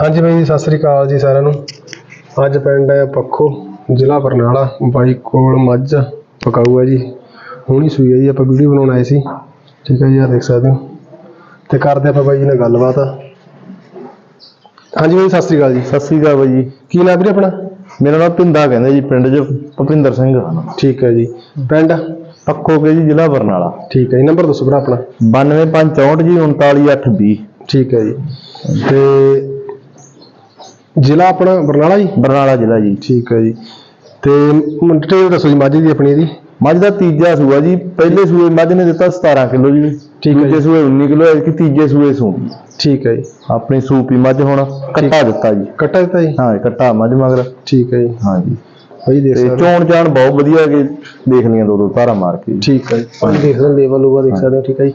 ਹਾਂਜੀ ਬਾਈ ਜੀ, ਸਤਿ ਸ੍ਰੀ ਅਕਾਲ ਜੀ ਸਾਰਿਆਂ ਨੂੰ। ਅੱਜ ਪਿੰਡ ਹੈ ਪੱਖੋ ਜ਼ਿਲ੍ਹਾ ਬਰਨਾਲਾ ਬਾਈ ਕੋਲ ਮੱਝ ਪਕਾਊ ਹੈ ਜੀ। ਹੁਣੀ ਸੂਈ ਹੈ ਜੀ ਆਪਾਂ ਵੀਡੀਓ ਬਣਾਉਣ ਆਏ ਸੀ। ਠੀਕ ਹੈ ਜੀ ਆ ਦੇਖ ਸਕਦੇ ਹੋ। ਤੇ ਕਰਦੇ ਆਪਾਂ ਬਾਈ ਜੀ ਨਾਲ ਗੱਲਬਾਤ। ਹਾਂਜੀ ਬਾਈ ਸਤਿ ਸ੍ਰੀ ਅਕਾਲ ਜੀ। ਸਤਿ ਸ੍ਰੀ ਅਕਾਲ ਬਾਈ ਜੀ। ਕੀ ਨਾਮ ਵੀਰੇ ਆਪਣਾ? ਮੇਰਾ ਨਾਮ ਪਿੰਦਾ ਕਹਿੰਦੇ ਜੀ ਪਿੰਡ 'ਚ ਭੁਪਿੰਦਰ ਸਿੰਘ। ਠੀਕ ਹੈ ਜੀ। ਪਿੰਡ? ਪੱਖੋ ਕੇ ਜੀ ਜ਼ਿਲ੍ਹਾ ਬਰਨਾਲਾ। ਠੀਕ ਹੈ ਜੀ ਨੰਬਰ ਦੱਸੋ ਭਰਾ ਆਪਣਾ। 92564 ਜੀ 39820 ਠੀਕ ਹੈ ਜੀ। ਤੇ ਜ਼ਿਲ੍ਹਾ ਆਪਣਾ ਬਰਨਾਲਾ ਜੀ? ਬਰਨਾਲਾ ਜ਼ਿਲ੍ਹਾ ਜੀ। ਠੀਕ ਹੈ ਜੀ। ਤੇ ਡਿਟੇਲ ਦੱਸੋ ਜੀ ਮੱਝ ਦੀ ਆਪਣੀ ਇਹਦੀ ਮੱਝ ਦਾ ਤੀਜਾ ਸੂਆ ਜੀ। ਪਹਿਲੇ ਸੂਏ ਮੱਝ ਨੇ ਦਿੱਤਾ 17 ਕਿਲੋ ਜੀ। ਠੀਕ ਹੈ ਦੂਜੇ ਜੀ। ਸੂਏ 19 ਕਿਲੋ ਹੈ ਕਿ ਤੀਜੇ ਸੂਏ ਸੂ ਠੀਕ ਹੈ ਜੀ। ਆਪਣੀ ਸੂਪੀ ਮੱਝ ਹੁਣ ਕੱਟਾ ਦਿੱਤਾ ਜੀ। ਕੱਟਾ ਦਿੱਤਾ ਜੀ? ਹਾਂ ਕੱਟਾ ਮੱਝ ਮਗਰ। ਠੀਕ ਹੈ ਜੀ। ਹਾਂ ਜੀ। ਬਾਈ ਦੇਖ ਸਕਦੇ। ਚੋਣ ਚਾਣ ਬਹੁਤ ਵਧੀਆ ਕਿ ਦੇਖ ਲਈਆਂ ਦੋ ਦੋ ਧਾਰਾ ਮਾਰ ਕੇ ਜੀ। ਠੀਕ ਹੈ ਜੀ। ਦੇਖ ਸਕਦੇ ਲੇਵਲ ਲੂਗਾ ਦੇਖ ਸਕਦੇ ਹੋ ਠੀਕ ਹੈ ਜੀ।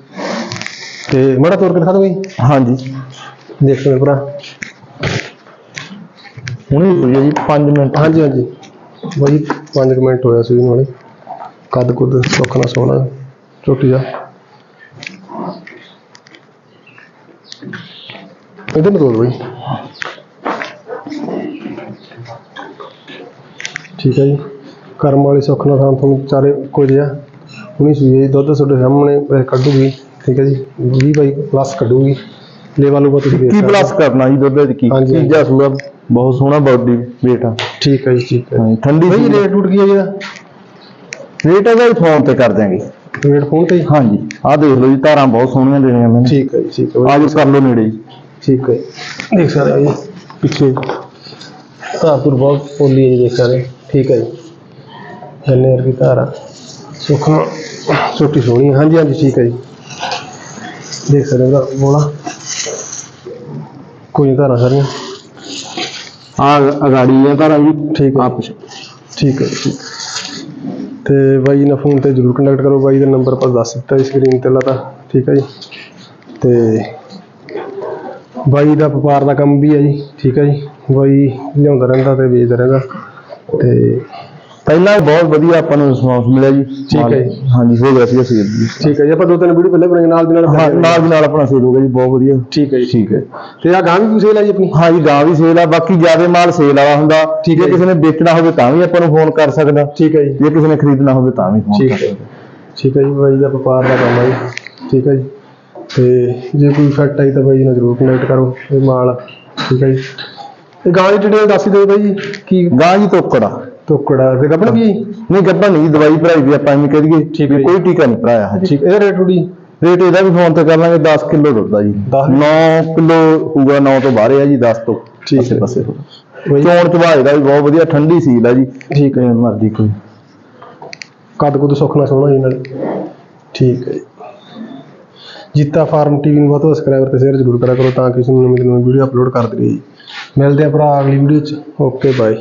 ਤੇ ਮੜਾ ਤੋਰ ਕੇ ਦਿਖਾ ਦਿਓ ਜੀ ਹਾਂ ਜੀ। ਦੇਖ ਹੋ ਭਰਾ। ਹੁਣੇ ਹੋਈ ਹੈ ਜੀ 5 ਮਿੰਟ ਹਾਂਜੀ ਹਾਂਜੀ। ਬਾਈ 5 ਮਿੰਟ ਹੋਇਆ ਸੀ ਇਹਨੂੰ ਕੱਦ ਕੁੱਦ ਸੁੱਖਣਾ ਸੋਹਣਾ ਛੋਟੀ ਜਾ ਇਧਰ ਨੂੰ ਤੋੜ ਬਾਈ। ਠੀਕ ਹੈ ਜੀ। ਕਰਮ ਵਾਲੀ ਨਾਲ ਸਾਨੂੰ ਤੁਹਾਨੂੰ ਚਾਰੇ ਕੋਈ ਆ। ਹੁਣੀ ਸੂਈ ਹੈ ਜੀ, ਦੁੱਧ ਤੁਹਾਡੇ ਸਾਹਮਣੇ ਕੱਢੂਗੀ। ਠੀਕ ਹੈ ਜੀ। 20 ਬਾਈ, ਪਲੱਸ ਕੱਢੂਗੀ। ਲੈਵਲ ਲੂਗਾ ਤੁਸੀਂ ਕੀ। ਪਲੱਸ ਕਰਨਾ ਜੀ ਦੁੱਧ ਵਿੱਚ ਕੀ? ਹਾਂਜੀ, ਹਾਂਜੀ। ਤੀਜਾ ਸੂਆ ਬਹੁਤ ਸੋਹਣਾ ਬਾਡੀ weight ਆ। ਠੀਕ ਹੈ ਜੀ ਠੀਕ ਹੈ ਹਾਂ, ਠੰਡੀ ਬਾਈ ਰੇਟ ਰੂਟ ਕੀ ਹੈ ਜੀ ਇਹਦਾ? ਰੇਟ ਇਹਦਾ ਫੋਨ ਤੇ ਕਰ ਦਿਆਂਗੇ। ਰੇਟ ਫੋਨ ਤੇ ਹੀ? ਹਾਂਜੀ ਆਹ ਦੇਖ ਲਓ ਜੀ ਧਾਰਾਂ ਬਹੁਤ ਸੋਹਣੀਆਂ ਦੇਣੀਆਂ ਮੈਨੂੰ। ਠੀਕ ਹੈ ਜੀ ਠੀਕ ਹੈ ਬਾਈ। ਆਜੋ ਕਰ ਲਓ ਨੇੜੇ ਜੀ। ਠੀਕ ਹੈ ਦੇਖ ਸਕਦੇ ਹੋ ਜੀ ਪਿੱਛੇ। ਧਾਰਪੁਰ ਬਹੁਤ ਪੋਲੀ ਹੈ ਜੀ ਦੇਖ ਸਕਦੇ ਹੋ। ਠੀਕ ਹੈ ਜੀ। ਜੰਨੇਰ ਦੀ ਧਾਰਾ ਸੁਖਣਾ ਛੋਟੀ ਸੋਹਣੀ ਹੈ। ਹਾਂਜੀ ਹਾਂਜੀ ਠੀਕ ਹੈ ਜੀ। ਦੇਖ ਸਕਦੇ ਹੋ ਬੋਲਾ। ਕੋਈ ਧਾਰਾ ਸਾਰੀਆਂ। ਆ ਅਗਾੜੀ ਆ ਧਾਰਾਂ ਜੀ। ਠੀਕ ਹੈ। ਆਪਸ ਠੀਕ ਹੈ ਠੀਕ। ਤੇ ਬਾਈ ਨਾਲ ਫੋਨ ਤੇ ਜਰੂਰ ਕੰਟੈਕਟ ਕਰੋ। ਬਾਈ ਦਾ ਨੰਬਰ ਆਪਾਂ ਦੱਸ ਦਿੱਤਾ ਸਕਰੀਨ ਤੇ ਲਾਤਾ। ਠੀਕ ਹੈ ਜੀ। ਤੇ ਬਾਈ ਦਾ ਵਪਾਰ ਦਾ ਕੰਮ ਵੀ ਹੈ ਜੀ। ਠੀਕ ਹੈ ਜੀ। ਬਾਈ ਲਿਆਉਂਦਾ ਰਹਿੰਦਾ ਤੇ ਵੇਚਦਾ ਰਹਿੰਦਾ। ਤੇ ਪਹਿਲਾਂ ਬਹੁਤ ਵਧੀਆ ਆਪਾਂ ਨੂੰ ਰਿਸਪੌਂਸ ਮਿਲਿਆ ਜੀ। ਠੀਕ ਹੈ ਜੀ। ਹਾਂਜੀ ਹੋ ਗਿਆ ਸੀ ਸੇਲ ਜੀ। ਠੀਕ ਹੈ ਜੀ ਆਪਾਂ ਦੋ ਤਿੰਨ ਵੀਡੀਓ ਪਹਿਲੇ ਬਣਾਏ ਨਾਲ ਦੀ ਨਾਲ ਹਾਂ ਨਾਲ ਦੀ ਨਾਲ ਆਪਣਾ ਸੇਲ ਹੋ ਗਿਆ ਜੀ ਬਹੁਤ ਵਧੀਆ। ਠੀਕ ਹੈ ਜੀ। ਠੀਕ ਹੈ। ਤੇ ਆ ਗਾਂ ਵੀ ਸੇਲ ਹੈ ਜੀ ਆਪਣੀ? ਹਾਂ ਜੀ ਗਾਂ ਵੀ ਸੇਲ ਆ ਬਾਕੀ ਜ਼ਿਆਦਾ ਮਾਲ ਸੇਲ ਵਾਲਾ ਹੁੰਦਾ। ਠੀਕ ਹੈ ਜੇ ਜੀ। ਕਿਸੇ ਨੇ ਵੇਚਣਾ ਹੋਵੇ ਤਾਂ ਵੀ ਆਪਾਂ ਨੂੰ ਫੋਨ ਕਰ ਸਕਦਾ। ਠੀਕ ਹੈ ਜੀ। ਜੇ ਕਿਸੇ ਨੇ ਖਰੀਦਣਾ ਹੋਵੇ ਤਾਂ ਵੀ ਫੋਨ ਠੀਕ ਕਰ ਹੈ। ਸਕਦਾ। ਠੀਕ ਹੈ ਜੀ ਬਾਈ ਦਾ ਵਪਾਰ ਦਾ ਕੰਮ ਹੈ ਜੀ। ਠੀਕ ਹੈ ਜੀ। ਤੇ ਜੇ ਕੋਈ ਫੈਕਟ ਆਈ ਤਾਂ ਬਾਈ ਨਾਲ ਜਰੂਰ ਕੰਟੈਕਟ ਕਰੋ ਇਹ ਮਾਲ। ਠੀਕ ਹੈ ਜੀ। ਗਾਂ ਦੀ ਡਿਟੇਲ ਦੱਸ ਦਿਓ ਬਾਈ ਕੀ ਗਾਂ ਜੀ ਤੋਕੜਾ ਟੋਕੜਾ ਤੇ ਕੱਪੜ ਕੀ? ਨਹੀਂ ਗੱਬਾ ਨਹੀਂ ਦਵਾਈ ਭਰਾਈ ਵੀ ਆਪਾਂ ਐਵੇਂ ਕਹਿ ਦਈਏ ਜੀ। ਕੋਈ ਟੀਕਾ ਨਹੀਂ ਭਰਾਇਆ। ਹਜੇ ਠੀਕ ਇਹਦਾ ਰੇਟ ਰੂਡੀ ਰੇਟ ਇਹਦਾ ਵੀ ਫੋਨ ਤੇ ਕਰ ਲਾਂਗੇ 10 ਕਿਲੋ ਦੁੱਧ ਜੀ। ਦਸ? 9 ਕਿਲੋ ਹੋਊਗਾ 9 ਤੋਂ ਬਾਹਰ ਆ ਜੀ 10 ਤੋਂ ਠੀਕ ਹੈ। ਪਾਸੇ ਚੋਣ ਚਵਾਏ ਦਾ ਵੀ ਬਹੁਤ ਵਧੀਆ ਠੰਡੀ ਸੀਲ ਆ ਜੀ। ਠੀਕ ਹੈ। ਮਰਦੀ ਕੋਈ। ਕੱਦ ਕੁੱਦ ਸੁੱਖਣਾ ਸੋਹਣਾ ਜੀ ਨਾਲ। ਠੀਕ ਹੈ ਜੀ। ਜੀਤਾ ਫਾਰਮ ਟੀਵੀ ਨੂੰ ਵੱਧ ਤੋਂ ਸਬਸਕ੍ਰਾਈਬਰ ਤੇ ਸ਼ੇਅਰ ਜ਼ਰੂਰ ਕਰਿਆ ਕਰੋ ਤਾਂ ਕਿ ਤੁਹਾਨੂੰ ਨਵੀਂ ਤੋਂ ਨਵੀਂ ਵੀਡੀਓ ਅਪਲੋਡ ਕਰਦੇ ਦਈਏ ਜੀ ਮਿਲਦੇ ਆ ਭਰਾ ਅਗਲੀ ਵੀਡੀਓ 'ਚ। Okay bye